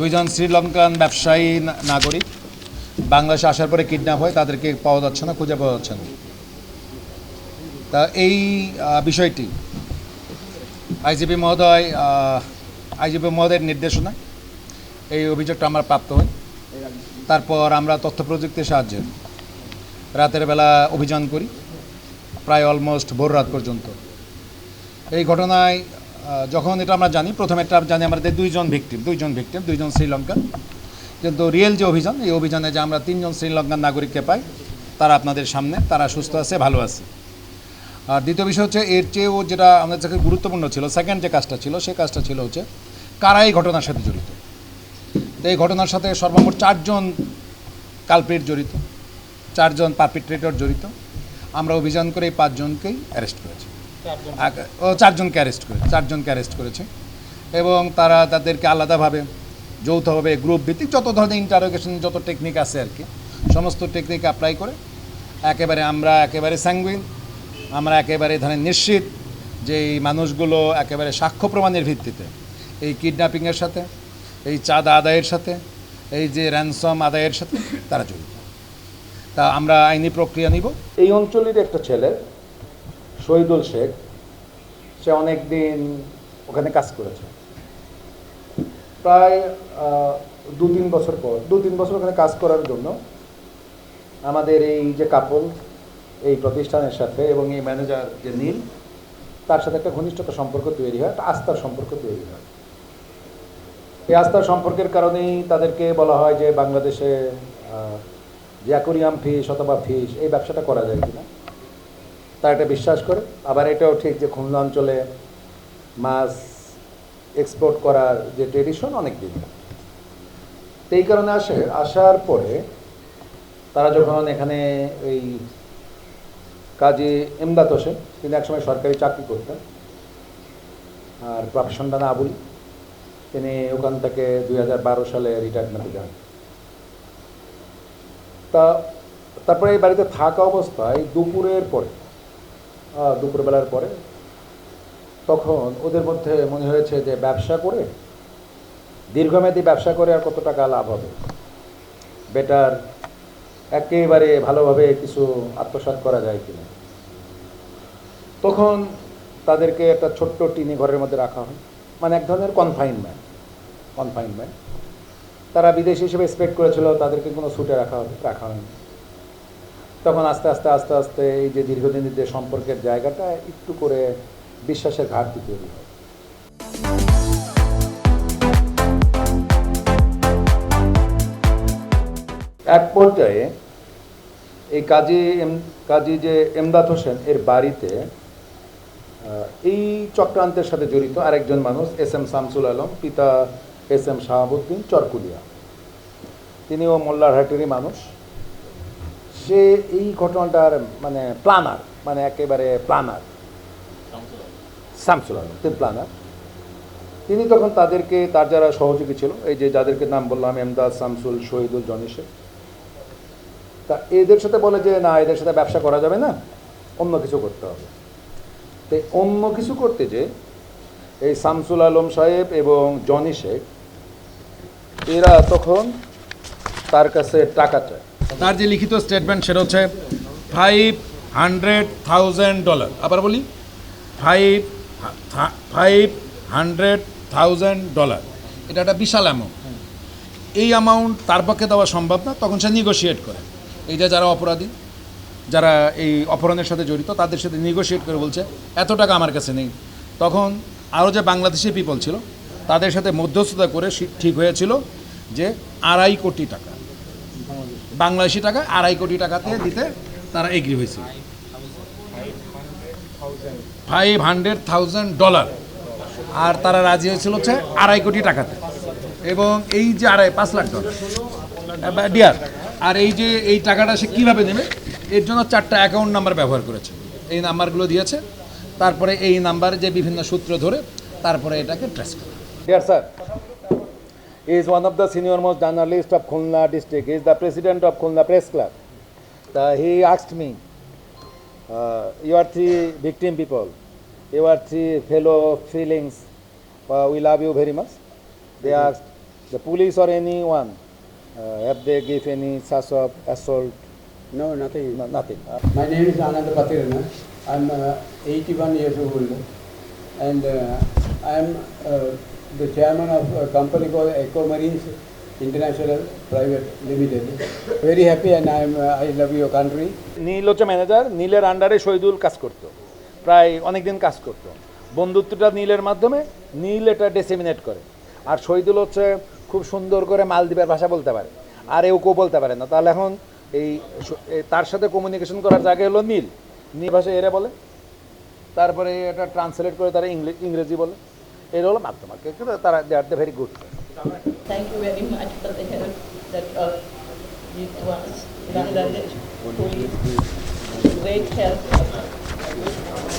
দুইজন শ্রীলঙ্কান ব্যবসায়ী নাগরিক। বাংলাদেশে আসার পরে কিডন্যাপ হয়, তাদেরকে পাওয়া যাচ্ছে না, খুঁজে পাওয়া যাচ্ছে না। তা এই বিষয়টি আইজিপি মহোদয় আইজিপি মহোদয়ের নির্দেশনা এই অভিযোগটা আমরা প্রাপ্ত হই তারপর আমরা তথ্য প্রযুক্তির সাহায্যে রাতের বেলা অভিযান করি, প্রায় অলমোস্ট ভোর রাত পর্যন্ত। এই ঘটনায় যখন এটা আমরা জানি, প্রথমে এটা জানি আমাদের দুইজন ভিক্টিম দুইজন ভিক্টিম দুইজন শ্রীলঙ্কা কিন্তু রিয়েল যে অভিযান, এই অভিযানে যে আমরা তিনজন শ্রীলঙ্কান নাগরিককে পাই, তারা আপনাদের সামনে, তারা সুস্থ আছে, ভালো আছে। আর দ্বিতীয় বিষয় হচ্ছে, এর চেয়েও যেটা আমাদের কাছে গুরুত্বপূর্ণ ছিল সেকেন্ড যে কাজটা ছিল সেই কাজটা ছিল হচ্ছে, কারা এই ঘটনার সাথে জড়িত? এই ঘটনার সাথে সর্বমোট চারজন কালপ্রিট জড়িত, চারজন পারপিট্রেটর জড়িত। আমরা অভিযান করে এই পাঁচজনকেই অ্যারেস্ট করেছি। ও চারজনকে অ্যারেস্ট করে চারজনকে অ্যারেস্ট করেছে। এবং তারা তাদেরকে আলাদাভাবে যৌথভাবে গ্রুপ ভিত্তিক যত ধরনের ইন্টারোগেশন যত টেকনিক আছে আর কি সমস্ত টেকনিক অ্যাপ্লাই করে একেবারে আমরা একেবারে স্যাঙ্গুইন আমরা একেবারে ধরেন নিশ্চিত যে এই মানুষগুলো একেবারে সাক্ষ্য প্রমাণের ভিত্তিতে এই কিডন্যাপিংয়ের সাথে এই চাঁদা আদায়ের সাথে এই যে র্যানসম আদায়ের সাথে তারা জড়িত। তা আমরা আইনি প্রক্রিয়া নিব। এই অঞ্চলের একটা ছেলে শহীদুল শেখ, সে অনেক দিন ওখানে কাজ করেছে। প্রায় দু তিন বছর পর দু তিন বছর ওখানে কাজ করার জন্য আমাদের এই যে কাপল এই প্রতিষ্ঠানের সাথে এবং এই ম্যানেজার যে নীল, তার সাথে একটা ঘনিষ্ঠতা সম্পর্ক তৈরি হয়, একটা আস্থার সম্পর্ক তৈরি হয়। এই আস্থার সম্পর্কের কারণেই তাদেরকে বলা হয় যে বাংলাদেশে যে অ্যাকোরিয়াম ফিস অথবা ফিস এই ব্যবসাটা করা যায় কিনা। তারা এটা বিশ্বাস করে। আবার এটাও ঠিক যে খুলনা অঞ্চলে মাছ এক্সপোর্ট করার যে ট্রেডিশন অনেক দিন। তো এই কারণে আসে, আসার পরে তারা যখন এখানে এই কাজী এমদাদ হোসেন, তিনি একসময় সরকারি চাকরি করতেন, আর প্রফেশনটা না আবুল তিনি ওখান থেকে দুই বারো সালে রিটায়ারমেন্টে যান। তা তারপরে এই বাড়িতে থাকা অবস্থায় দুপুরের পরে দুপুরবেলার পরে, তখন ওদের মধ্যে মনে হয়েছে যে ব্যবসা করে, দীর্ঘমেয়াদী ব্যবসা করে আর কত টাকা লাভ হবে। বেটার একেবারে ভালোভাবে কিছু আত্মসাৎ করা যায় কিনা। তখন তাদেরকে একটা ছোট্ট টিনি ঘরের মধ্যে রাখা হয়। মানে এক ধরনের কনফাইনমেন্ট কনফাইনমেন্ট তারা বিদেশি হিসেবে এক্সপেক্ট করেছিল, তাদেরকে কোনো সুটে রাখা হবে রাখা হয়নি। তখন আস্তে আস্তে আস্তে আস্তে এই যে দীর্ঘদিনের যে সম্পর্কের জায়গাটা একটু করে বিশ্বাসের ঘাটতি তৈরি হয়। এক পর্যায়ে এই কাজী কাজী যে এমদাদ হোসেন এর বাড়িতে এই চক্রান্তের সাথে জড়িত আরেকজন মানুষ, এস এম শামসুল আলম, পিতা এস এম শাহাবুদ্দিন চরকুলিয়া। তিনিও মোল্লারহাটেরই মানুষ। সে এই ঘটনাটার মানে প্লানার মানে একেবারে প্লানার। শামসুল আলম। তিনি প্লানার। তিনি তখন তাদেরকে তার যারা সহযোগী ছিল এই যে যাদেরকে নাম বললাম এমদাদ শামসুল শহীদুল জনিসে তা এদের সাথে বলে যে না এদের সাথে ব্যবসা করা যাবে না অন্য কিছু করতে হবে। তো অন্য কিছু করতে যে এই শামসুল আলম সাহেব এবং জনি শেখ এরা তখন তার কাছে টাকা চায়। তার যে লিখিত স্টেটমেন্ট সেটা হচ্ছে ফাইভ হান্ড্রেড থাউজেন্ড ডলার আবার বলি five five hundred thousand dollar এটা একটা বিশাল অ্যামাউন্ট এই অ্যামাউন্ট তার পক্ষে দেওয়া সম্ভব না, তখন সে নিগোশিয়েট করে। এই যে যারা অপরাধী, যারা এই অপহরণের সাথে জড়িত, তাদের সাথে নিগোশিয়েট করে বলছে, এত টাকা আমার কাছে নেই। তখন আরও যে বাংলাদেশি পিপল ছিল, তাদের সাথে মধ্যস্থতা করে ঠিক হয়েছিল যে আড়াই কোটি টাকা। বাংলাদেশি টাকা, আড়াই কোটি টাকাতে দিতে তারা এগ্রি হয়েছে ফাইভ হান্ড্রেড থাউজেন্ড ডলার আর তারা রাজি হয়েছিল হচ্ছে আড়াই কোটি টাকাতে। এবং এই যে আড়াই, পাঁচ লাখ ডলার ডিয়ার আর এই যে এই টাকাটা সে কীভাবে নেবে? এর জন্য চারটা অ্যাকাউন্ট নাম্বার ব্যবহার করেছে। এই নাম্বারগুলো দিয়েছে। তারপরে এই নাম্বারে যে বিভিন্ন সূত্র ধরে তারপরে এটাকে ট্রেস করে। Dear sir is one of the senior most journalist of Khulna district. He is the president of Khulna Press Club. The, he asked me, uh, you are three victim people. You are three fellow feelings. Uh, we love you very much. They asked, The police or anyone, uh, have they give any such of assault? No, nothing. No, nothing. My name is Anand Patirana. I'm uh, 81 years old and uh, I'm uh, the chairman of a company called Eco Marines International Private Limited. Very happy and I'm, uh, I love your country. Neel হচ্ছে manager নীলের আন্ডারে শহীদুল কাজ করতো। প্রায় অনেক দিন কাজ করতো। বন্ধুত্বটা নীলের মাধ্যমে নীল এটা ডেসিমিনেট করে। আর শহীদুল হচ্ছে খুব সুন্দর করে মালদ্বীপের ভাষা বলতে পারে। আর এও কেউ বলতে পারে না। তাহলে এখন এই তার সাথে কমিউনিকেশন করার জায়গা হলো নীল। নীল ভাষা এরা বলে। তারপরে এটা ট্রান্সলেট করে তারা ইংরেজি বলে। এর হলো মাধ্যম আর কি। কিন্তু তারা they are the very good Thank you very much for the help that uh, it was Bangladesh police. Great help.